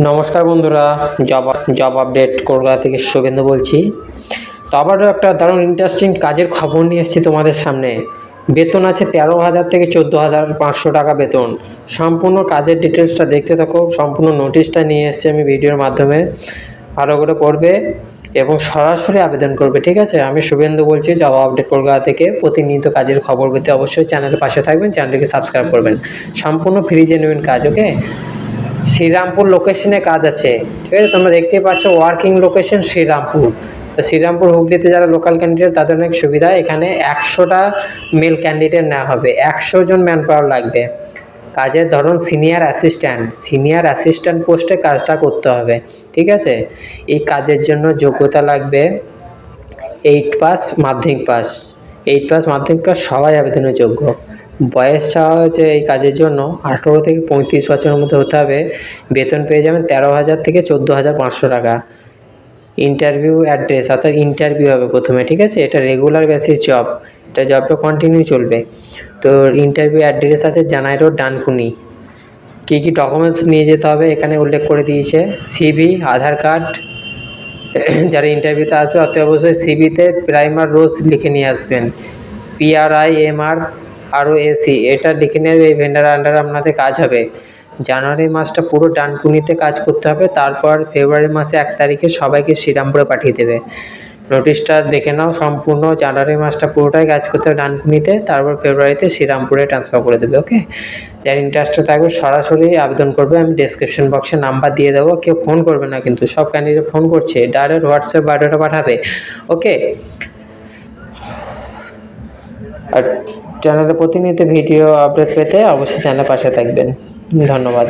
নমস্কার বন্ধুরা job job update Kolkata থেকে শুভেন্দু বলছি। তো আবারও একটা দারুণ ইন্টারেস্টিং কাজের খবর নিয়ে এসেছি তোমাদের সামনে। বেতন আছে তেরো হাজার থেকে চোদ্দ হাজার পাঁচশো টাকা বেতন। সম্পূর্ণ কাজের ডিটেলসটা দেখতে থাকো, সম্পূর্ণ নোটিশটা নিয়ে এসেছি আমি ভিডিওর মাধ্যমে। ভালো করে পড়বে এবং সরাসরি আবেদন করবে, ঠিক আছে? আমি শুভেন্দু বলছি জব আপডেট কলকাতা থেকে প্রতিনিয়ত কাজের খবর পেতে অবশ্যই চ্যানেলের পাশে থাকবেন চ্যানেলটিকে সাবস্ক্রাইব করবেন। সম্পূর্ণ ফ্রি জেনুইন কাজ ওকে শ্রীরামপুর লোকেশনে কাজ আছে, ঠিক আছে? তোমরা দেখতেই পাচ্ছ ওয়ার্কিং লোকেশন শ্রীরামপুর। তো শ্রীরামপুর, হুগলিতে যারা লোকাল ক্যান্ডিডেট তাদের অনেক সুবিধা। এখানে একশোটা মেল ক্যান্ডিডেট নেওয়া হবে। একশো জন ম্যান পাওয়ার লাগবে। কাজের ধরন সিনিয়র অ্যাসিস্ট্যান্ট সিনিয়র অ্যাসিস্ট্যান্ট পোস্টে কাজটা করতে হবে, ঠিক আছে? এই কাজের জন্য যোগ্যতা লাগবে এইট পাস মাধ্যমিক পাস এইট পাস মাধ্যমিক পাস সবাই আবেদনের যোগ্য। বয়স চাওয়া হয়েছে এই কাজের জন্য, আঠেরো থেকে পঁয়ত্রিশ বছরের মধ্যে হতে হবে। বেতন পেয়ে যাবেন তেরো হাজার থেকে চোদ্দ হাজার পাঁচশো টাকা। ইন্টারভিউ অ্যাড্রেস অর্থাৎ ইন্টারভিউ হবে প্রথমে, ঠিক আছে? এটা রেগুলার বেসিস জব এটা জবটা কন্টিনিউ চলবে। তো ইন্টারভিউ অ্যাড্রেস আছে জানাই রোড, ডানকুনি। কী কী ডকুমেন্টস নিয়ে যেতে হবে এখানে উল্লেখ করে দিয়েছে। সিভি আধার কার্ড যারা ইন্টারভিউতে আসবে অত অবশ্যই সিভিতে প্রাইমার রোজ লিখে নিয়ে আসবেন। পিআরআই এমআর আরও এসি, এটা লিখে নিয়ে এই ভেন্ডার আন্ডারে আপনাদের কাজ হবে। জানুয়ারি মাসটা পুরো ডানকুনিতে কাজ করতে হবে, তারপর ফেব্রুয়ারি মাসে এক তারিখে সবাইকে শ্রীরামপুরে পাঠিয়ে দেবে। নোটিশটা দেখে নাও, সম্পূর্ণ জানুয়ারি মাসটা পুরোটাই কাজ করতে হবে ডানকুনিতে, তারপর ফেব্রুয়ারিতে শ্রীরামপুরে ট্রান্সফার করে দেবে ওকে যার ইন্টারেস্টটা থাকবে সরাসরি আবেদন করবে, আমি ডিসক্রিপশন বক্সে নাম্বার দিয়ে দেবো, কেউ ফোন করবে না কিন্তু, সব ক্যান্ডিডেট ফোন করছে ডাইরেক্ট হোয়াটসঅ্যাপ বায়োডাটা পাঠাবে ওকে আর চ্যানেলে প্রতিনিয়ত ভিডিও আপডেট পেতে অবশ্যই চ্যানেলের পাশে থাকবেন। ধন্যবাদ।